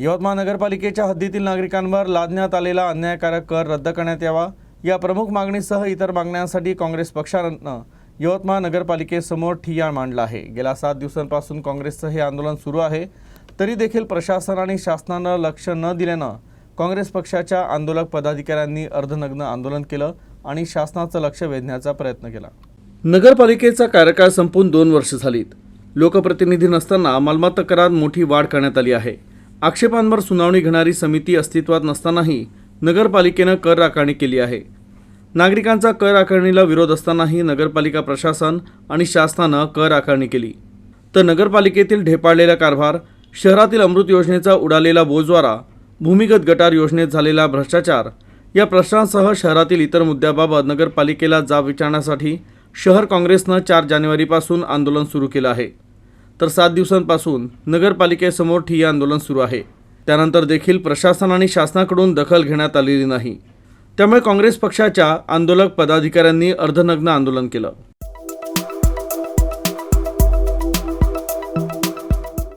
यवतमाळ नगरपालिकेच्या हद्दीतील नागरिकांवर लादण्यात आलेला अन्यायकारक कर रद्द करण्यात यावा. या प्रमुख मागणीसह इतर मागण्यांसाठी काँग्रेस पक्षानं यवतमाळ नगरपालिकेसमोर ठिय्या मांडला आहे. गेल्या सात दिवसांपासून काँग्रेसचं हे आंदोलन सुरू आहे. तरी देखील प्रशासन आणि शासनानं लक्ष न दिल्यानं काँग्रेस पक्षाच्या आंदोलक पदाधिकाऱ्यांनी अर्धनग्न आंदोलन केलं आणि शासनाचं लक्ष वेधण्याचा प्रयत्न केला. नगरपालिकेचा कार्यकाळ संपून दोन वर्ष झालीत. लोकप्रतिनिधी नसताना मालमत्ता करात मोठी वाढ करण्यात आली आहे. आक्षेपांवर सुनावणी घेणारी समिती अस्तित्वात नसतानाही नगरपालिकेनं कर आकारणी केली आहे. नागरिकांचा कर आकारणीला विरोध असतानाही नगरपालिका प्रशासन आणि शासनानं कर आकारणी केली. तर नगरपालिकेतील ढेपाळलेला कारभार शहरातील अमृत योजनेचा उडालेला बोजवारा भूमिगत गटार योजनेत झालेला भ्रष्टाचार या प्रश्नांसह शहरातील इतर मुद्द्याबाबत नगरपालिकेला जाब विचारण्यासाठी शहर काँग्रेसनं चार जानेवारीपासून आंदोलन सुरू केलं आहे. तर सात दिवसांपासून नगरपालिकेसमोर ठिय्या आंदोलन सुरू आहे. त्यानंतर देखील प्रशासन आणि शासनाकडून दखल घेण्यात आलेली नाही. त्यामुळे काँग्रेस पक्षाच्या आंदोलक पदाधिकाऱ्यांनी अर्धनग्न आंदोलन केलं.